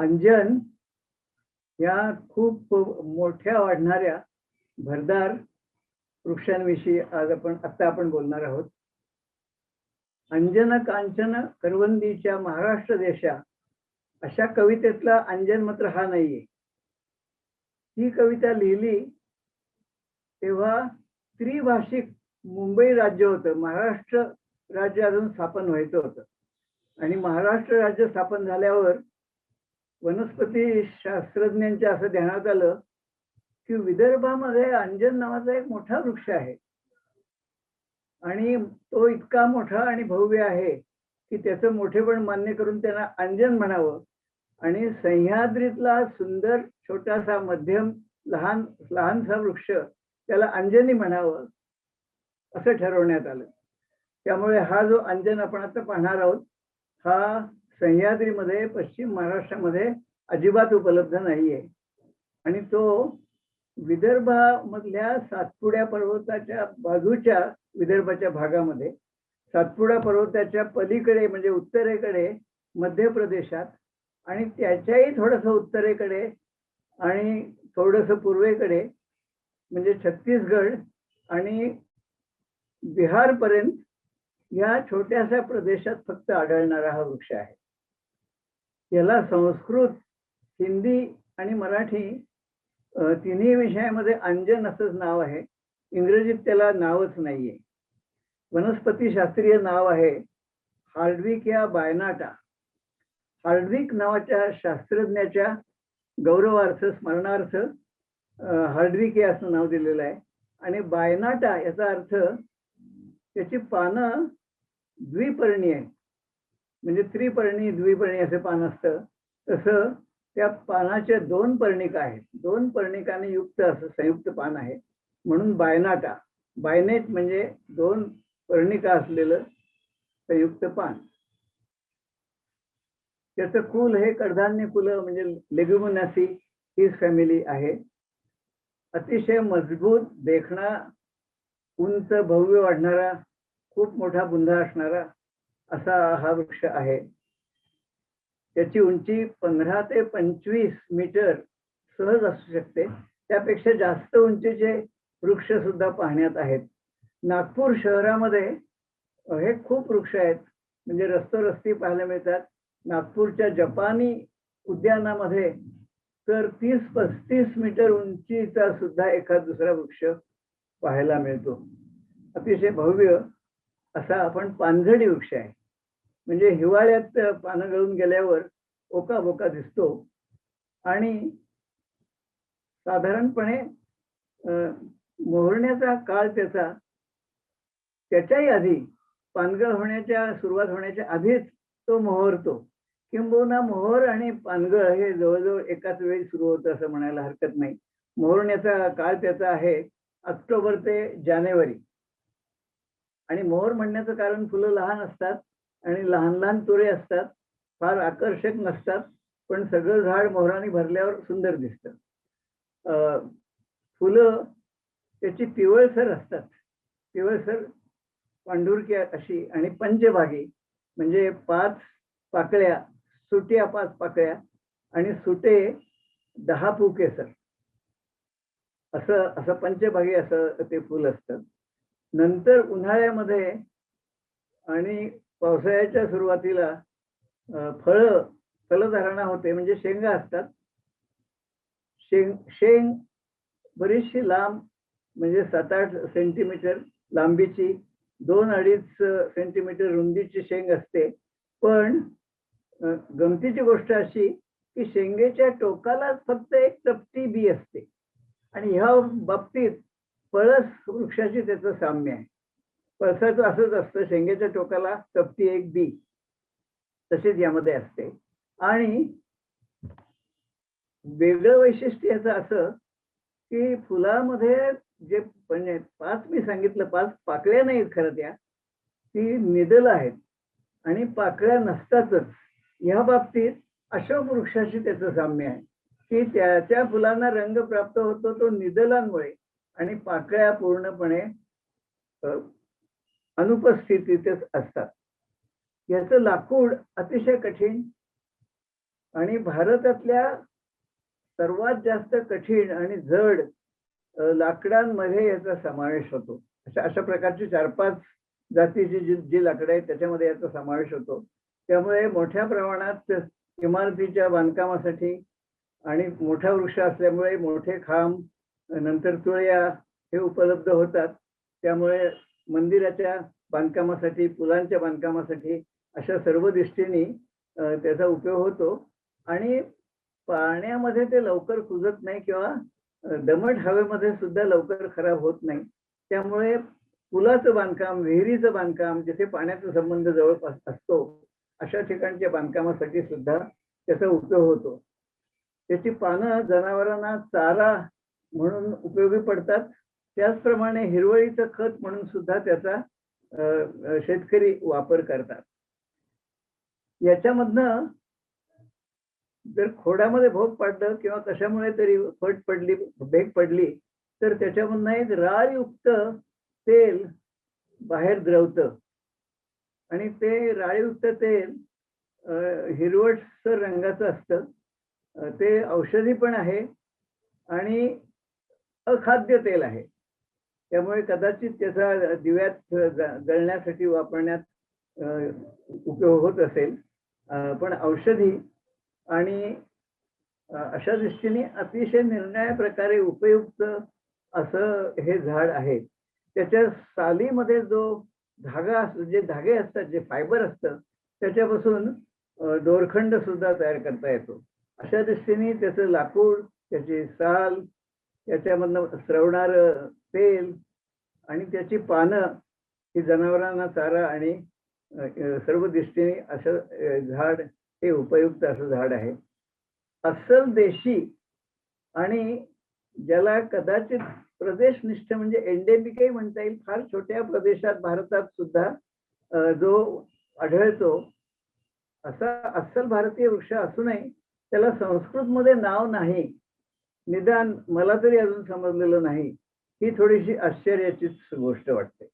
अंजन या खूप मोठ्या वाढणाऱ्या भरदार वृक्षांविषयी आज आपण आता आपण बोलणार आहोत. अंजन कांचन करवंदीच्या महाराष्ट्र देशा अशा कवितेतला अंजन मात्र हा नाहीये. ही कविता लिहिली तेव्हा त्रिभाषिक मुंबई राज्य होतं. महाराष्ट्र राज्य अजून स्थापन व्हायचं होतं. आणि महाराष्ट्र राज्य स्थापन झाल्यावर वनस्पती शास्त्रज्ञांच्या असं ध्यानात आलं की विदर्भामध्ये अंजन नावाचा एक मोठा वृक्ष आहे. आणि तो इतका मोठा आणि भव्य आहे की त्याचं मोठेपण मान्य करून त्यांना अंजन म्हणावं. आणि सह्याद्रीतला सुंदर छोटासा मध्यम लहान लहानसा वृक्ष त्याला अंजनी म्हणावं असं ठरवण्यात आलं. त्यामुळे हा जो अंजन आपण आता पाहणार आहोत हा सह्याद्रीमध्ये पश्चिम महाराष्ट्रामध्ये अजिबात उपलब्ध नाहीये. आणि तो विदर्भामधल्या सातपुड्या पर्वताच्या बाजूच्या विदर्भाच्या भागामध्ये सातपुडा पर्वताच्या पलीकडे म्हणजे उत्तरेकडे मध्य प्रदेशात आणि त्याच्याही थोडस उत्तरेकडे आणि थोडस पूर्वेकडे म्हणजे छत्तीसगड आणि बिहारपर्यंत या छोट्याशा प्रदेशात फक्त आढळणारा हा वृक्ष आहे. याला संस्कृत हिंदी आणि मराठी तिन्ही विषयामध्ये अंजन असंच नाव आहे. इंग्रजीत त्याला नावच नाहीये. वनस्पती शास्त्रीय नाव आहे हार्डविक या बायनाटा. हार्डविक नावाच्या शास्त्रज्ञाच्या गौरवार्थ स्मरणार्थ हार्डविक हे असं नाव दिलेलं आहे. आणि बायनाटा याचा अर्थ त्याची पानं द्विपर्णी आहे म्हणजे त्रिपर्णी द्विपर्णी असे पान असतं. तसं त्या पानाच्या दोन पर्णिका आहेत. दोन पर्णिकाने युक्त असं संयुक्त पान आहे. म्हणून बायनाटा बायनेट म्हणजे दोन पर्णिका असलेलं संयुक्त पान. त्याचं कुल हे कडधान्य कुल म्हणजे लेग्युमिनासी ही फॅमिली आहे. अतिशय मजबूत देखणा उंच भव्य वाढणारा खूप मोठा बुंधा असणारा असा हा वृक्ष आहे. त्याची उंची पंधरा ते पंचवीस मीटर सहज असू शकते. त्यापेक्षा जास्त उंचीचे वृक्ष सुद्धा पाहण्यात आहेत. नागपूर शहरामध्ये हे खूप वृक्ष आहेत. म्हणजे रस्तोरस्ती पाहायला मिळतात. नागपूरच्या जपानी उद्यानामध्ये तर तीस पस्तीस मीटर उंचीचा सुद्धा एखाद दुसरा वृक्ष पाहायला मिळतो. अतिशय भव्य असा आपण पानझडी वृक्ष आहे. म्हणजे हिवाळ्यात पानं गळून गेल्यावर ओका बोका दिसतो. आणि साधारणपणे मोहरण्याचा काळ त्याचा त्याच्याही आधी पानगळ होण्याच्या सुरुवात होण्याच्या आधीच तो मोहरतो. किंबहुना मोहर आणि पानगळ हे जवळजवळ एकाच वेळी सुरू होतं असं म्हणायला हरकत नाही. मोहरण्याचा काळ त्याचा आहे ऑक्टोबर ते जानेवारी. आणि मोहर म्हणण्याचं कारण फुलं लहान असतात आणि लहान लहान तुरे असतात फार आकर्षक नसतात पण सगळं झाड मोहराने भरल्यावर सुंदर दिसतं. फुलं त्याची पिवळसर असतात. पिवळसर पांढुरकी अशी आणि पंचभागी म्हणजे पाच पाकळ्या सुट्या पाच पाकळ्या आणि सुटे दहा फुके सर. असं असं पंचभागी असं ते फुल असतं. नंतर उन्हाळ्यामध्ये आणि पावसाळ्याच्या सुरुवातीला फळ फलधारणा होते म्हणजे शेंगा असतात. शेंग शेंग बरीचशी लांब म्हणजे सात आठ सेंटीमीटर लांबीची दोन अडीच सेंटीमीटर रुंदीची शेंग असते. पण गमतीची गोष्ट अशी की शेंगेच्या टोकाला फक्त एक चपटी बी असते. आणि ह्या बाबतीत पळस वृक्षाची त्याचं साम्य आहे. पळसाचं असंच असतं. शेंगेच्या टोकाला कपटी एक बी. तसेच यामध्ये असते. आणि वेगळं वैशिष्ट्य याचं असं की फुलामध्ये जे म्हणजे पाच मी सांगितलं पाच पाकळ्या नाहीत खरं त्या ती निदल आहेत. आणि पाकळ्या नसतातच. या बाबतीत अशोक वृक्षाशी त्याचं साम्य आहे की त्याच्या फुलांना रंग प्राप्त होतो तो निदलांमुळे आणि पाकळ्या पूर्णपणे अनुपस्थितीतच असतात. याचं लाकूड अतिशय कठीण आणि भारतातल्या सर्वात जास्त कठीण आणि जड लाकडांमध्ये याचा समावेश होतो. अशा अशा प्रकारची चार पाच जातीची जी जी लाकडं आहेत त्याच्यामध्ये याचा समावेश होतो. त्यामुळे मोठ्या प्रमाणात इमारतीच्या बांधकामासाठी आणि मोठा वृक्ष असल्यामुळे मोठे खांब नंतर तुळया हे उपलब्ध होतात. त्यामुळे मंदिराच्या बांधकामासाठी पुलांच्या बांधकामासाठी अशा सर्व दृष्टीने त्याचा उपयोग होतो. आणि पाण्यामध्ये ते लवकर कुजत नाही किंवा दमट हवेमध्ये सुद्धा लवकर खराब होत नाही. त्यामुळे पुलाचं बांधकाम विहिरीचं बांधकाम जिथे पाण्याचा संबंध जवळपास असतो अशा ठिकाणच्या बांधकामासाठी सुद्धा त्याचा उपयोग होतो. त्याची पानं जनावरांना चारा म्हणून उपयोगी पडतात. त्याचप्रमाणे हिरवळीचं खत म्हणून सुद्धा त्याचा शेतकरी वापर करतात. याच्यामधनं जर खोडामध्ये भोग पडलं किंवा कशामुळे तरी फट पडली भेग पडली तर त्याच्यामधनं एक राळयुक्त तेल बाहेर द्रवतं. आणि ते राळयुक्त तेल हिरवटसर रंगाचं असतं. ते औषधी पण आहे आणि अखाद्य तेल आहे. त्यामुळे कदाचित त्याचा दिव्यात जळण्यासाठी वापरण्यात उपयोग होत असेल. पण औषधी आणि अशा दृष्टीने अतिशय निर्णय प्रकारे उपयुक्त असं हे झाड आहे. त्याच्या सालीमध्ये जो धागा जे धागे असतात जे फायबर असतं त्याच्यापासून दोरखंड सुद्धा तयार करता येतो. अशा दृष्टीने त्याचं लाकूड त्याची साल त्याच्यामधनं स्रवणार तेल आणि त्याची पानं ही जनावरांना चारा आणि सर्व दृष्टीने असं झाड हे उपयुक्त असं झाड आहे. अस्सल देशी आणि ज्याला कदाचित प्रदेशनिष्ठ म्हणजे एंडेमिकही म्हणता येईल फार छोट्या प्रदेशात भारतात सुद्धा जो आढळतो असा अस्सल भारतीय वृक्ष असूनही त्याला संस्कृतमध्ये नाव नाही. निदान मला तरी अजून समजलेलं नाही. ही थोडीशी आश्चर्याचीच गोष्ट वाटते.